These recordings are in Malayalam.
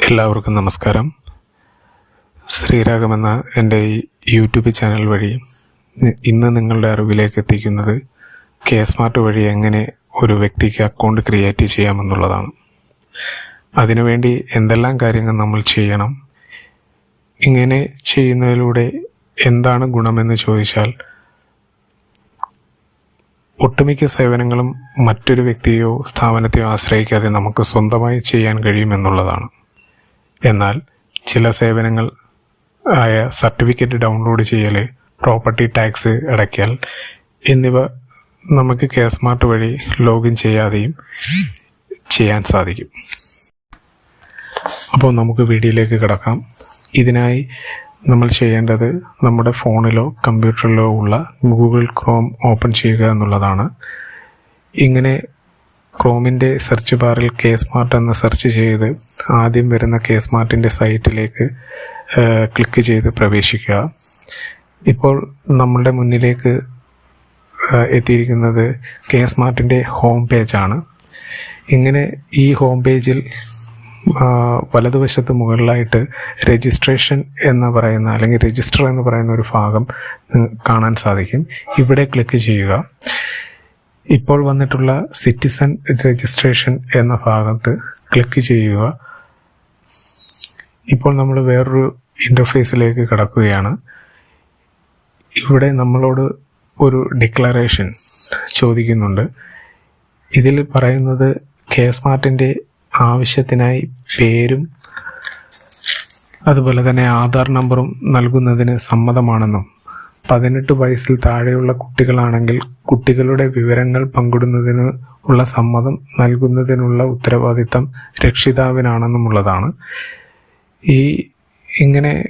എല്ലാവർക്കും നമസ്കാരം. ശ്രീരാഗം എന്ന എന്റെ ഈ യൂട്യൂബ് ചാനൽ വഴി ഇന്ന് നിങ്ങളുടെ അറിവിലേക്ക് എത്തിക്കുന്നത് കെ സ്മാർട്ട് വഴി എങ്ങനെ ഒരു വ്യക്തിക്ക് അക്കൗണ്ട് ക്രിയേറ്റ് ചെയ്യാമെന്നുള്ളതാണ്. അതിനുവേണ്ടി എന്തെല്ലാം കാര്യങ്ങൾ നമ്മൾ ചെയ്യണം ഇങ്ങനെ ചെയ്യുന്നതിലൂടെ എന്താണ് ഗുണമെന്ന് ചോദിച്ചാൽ ഒട്ടുമിക്ക സേവനങ്ങളും മറ്റൊരു വ്യക്തിയോ സ്ഥാപനത്തെയോ ആശ്രയിക്കാതെ നമുക്ക് സ്വന്തമായി ചെയ്യാൻ കഴിയുമെന്നുള്ളതാണ്. എന്നാൽ ചില സേവനങ്ങൾ ആയ സർട്ടിഫിക്കറ്റ് ഡൗൺലോഡ് ചെയ്യൽ പ്രോപ്പർട്ടി ടാക്സ് അടയ്ക്കൽ എന്നിവ നമുക്ക് കെ സ്മാർട്ട് വഴി ലോഗിൻ ചെയ്യാതെയും ചെയ്യാൻ സാധിക്കും. അപ്പോൾ നമുക്ക് വീഡിയോയിലേക്ക് കിടക്കാം. ഇതിനായി നമ്മൾ ചെയ്യേണ്ടത് നമ്മുടെ ഫോണിലോ കമ്പ്യൂട്ടറിലോ ഉള്ള ഗൂഗിൾ ക്രോം ഓപ്പൺ ചെയ്യുക എന്നുള്ളതാണ്. ഇങ്ങനെ ക്രോമിന്റെ സെർച്ച് ബാറിൽ കെ സ്മാർട്ട് എന്ന് സെർച്ച് ചെയ്ത് ആദ്യം വരുന്ന കെ സ്മാർട്ടിന്റെ സൈറ്റിലേക്ക് ക്ലിക്ക് ചെയ്ത് പ്രവേശിക്കുക. ഇപ്പോൾ നമ്മളുടെ മുന്നിലേക്ക് എത്തിയിരിക്കുന്നത് കെ സ്മാർട്ടിന്റെ ഹോം പേജാണ് ഇങ്ങനെ ഈ ഹോം പേജിൽ വലതുവശത്ത് മുകളിലായിട്ട് രജിസ്ട്രേഷൻ എന്ന് പറയുന്ന അല്ലെങ്കിൽ രജിസ്റ്റർ എന്ന് പറയുന്ന ഒരു ഭാഗം കാണാൻ സാധിക്കും. ഇവിടെ ക്ലിക്ക് ചെയ്യുക. ഇപ്പോൾ വന്നിട്ടുള്ള സിറ്റിസൺ രജിസ്ട്രേഷൻ എന്ന ഭാഗത്ത് ക്ലിക്ക് ചെയ്യുക. ഇപ്പോൾ നമ്മൾ വേറൊരു ഇന്റർഫേസിലേക്ക് കടക്കുകയാണ്. ഇവിടെ നമ്മളോട് ഒരു ഡിക്ലറേഷൻ ചോദിക്കുന്നുണ്ട്. ഇതിൽ പറയുന്നത് കെ സ്മാർട്ടിന്റെ ആവശ്യത്തിനായി പേരും അതുപോലെ തന്നെ ആധാർ നമ്പറും നൽകുന്നതിന് സമ്മതമാണെന്നും. പതിനെട്ട് വയസ്സിൽ താഴെയുള്ള കുട്ടികളാണെങ്കിൽ കുട്ടികളുടെ വിവരങ്ങൾ പങ്കിടുന്നതിന് ഉള്ള സമ്മതം നൽകുന്നതിനുള്ള ഉത്തരവാദിത്തം രക്ഷിതാവിനാണെന്നുമുള്ളതാണ്. ഈ ഇങ്ങനെ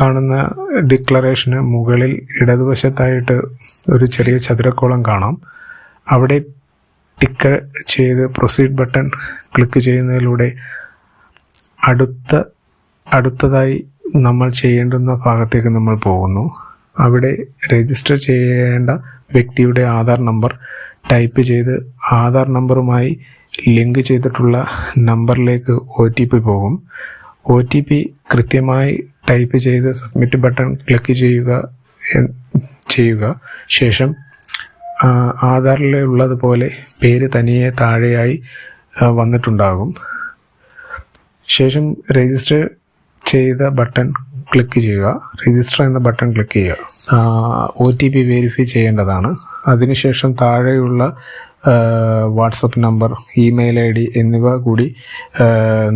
കാണുന്ന ഡിക്ലറേഷന് മുകളിൽ ഇടതുവശത്തായിട്ട് ഒരു ചെറിയ ചതുരക്കോളം കാണാം. അവിടെ ടിക്ക് ചെയ്ത് പ്രൊസീഡ് ബട്ടൺ ക്ലിക്ക് ചെയ്യുന്നതിലൂടെ അടുത്ത അടുത്തതായി നമ്മൾ ചെയ്യേണ്ടുന്ന ഭാഗത്തേക്ക് നമ്മൾ പോകുന്നു. അവിടെ രജിസ്റ്റർ ചെയ്യേണ്ട വ്യക്തിയുടെ ആധാർ നമ്പർ ടൈപ്പ് ചെയ്ത് ആധാർ നമ്പറുമായി ലിങ്ക് ചെയ്തിട്ടുള്ള നമ്പറിലേക്ക് ഒ ടി പി പോകും. ഒ ടി പി കൃത്യമായി ടൈപ്പ് ചെയ്ത് സബ്മിറ്റ് ബട്ടൺ ക്ലിക്ക് ചെയ്യുക ചെയ്യുക. ശേഷം ആധാറിലുള്ളതുപോലെ പേര് തനിയെ താഴെയായി വന്നിട്ടുണ്ടാകും. ശേഷം രജിസ്റ്റർ ചെയ്ത ബട്ടൺ ക്ലിക്ക് ചെയ്യുക. രജിസ്റ്റർ എന്ന ബട്ടൺ ക്ലിക്ക് ചെയ്യുക. ഒ ടി പി വെരിഫൈ ചെയ്യേണ്ടതാണ്. അതിനുശേഷം താഴെയുള്ള WhatsApp number email I D എന്നിവ കൂടി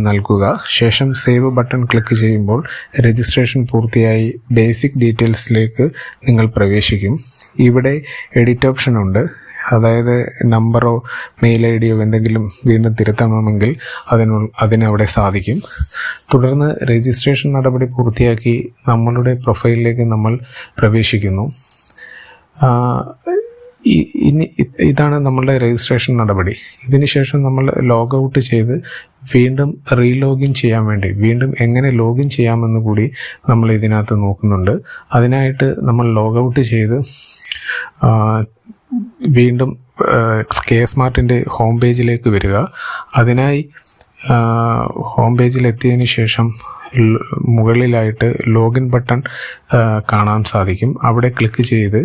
നൽകുക. ശേഷം സേവ് ബട്ടൺ ക്ലിക്ക് ചെയ്യുമ്പോൾ രജിസ്ട്രേഷൻ പൂർത്തിയായി ബേസിക് ഡീറ്റെയിൽസിലേക്ക് നിങ്ങൾ പ്രവേശിക്കും. ഇവിടെ എഡിറ്റ് ഓപ്ഷൻ ഉണ്ട്. അതായത് നമ്പറോ മെയിൽ ഐ ഡിയോ എന്തെങ്കിലും വീണ്ടും തിരുത്തണമെങ്കിൽ അതിനു അതിനവിടെ സാധിക്കും. തുടർന്ന് രജിസ്ട്രേഷൻ നടപടി പൂർത്തിയാക്കി നമ്മളുടെ പ്രൊഫൈലിലേക്ക് നമ്മൾ പ്രവേശിക്കുന്നു. ഇനി ഇതാണ് നമ്മളുടെ രജിസ്ട്രേഷൻ നടപടി. ഇതിനുശേഷം നമ്മൾ ലോഗ് ഔട്ട് ചെയ്ത് വീണ്ടും റീലോഗിൻ ചെയ്യാൻ വേണ്ടി വീണ്ടും എങ്ങനെ ലോഗിൻ ചെയ്യാമെന്ന് കൂടി നമ്മൾ ഇതിനകത്ത് നോക്കുന്നുണ്ട്. അതിനായിട്ട് നമ്മൾ ലോഗ് ഔട്ട് ചെയ്ത് വീണ്ടും കെ സ്മാർട്ടിന്റെ ഹോം പേജിലേക്ക് വരിക. അതിനായി ഹോം പേജിൽ എത്തിയതിന് ശേഷം മുകളിലായിട്ട് ലോഗിൻ ബട്ടൺ കാണാൻ സാധിക്കും. അവിടെ ക്ലിക്ക് ചെയ്ത്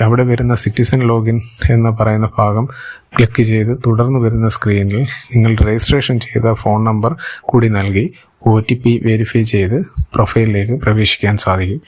അവിടെ വരുന്ന സിറ്റിസൺ ലോഗിൻ എന്ന് പറയുന്ന ഭാഗം ക്ലിക്ക് ചെയ്ത് തുടർന്ന് വരുന്ന സ്ക്രീനിൽ നിങ്ങൾ രജിസ്ട്രേഷൻ ചെയ്ത ഫോൺ നമ്പർ കൂടി നൽകി ഒ ടി പി വെരിഫൈ ചെയ്ത് പ്രൊഫൈലിലേക്ക് പ്രവേശിക്കാൻ സാധിക്കും.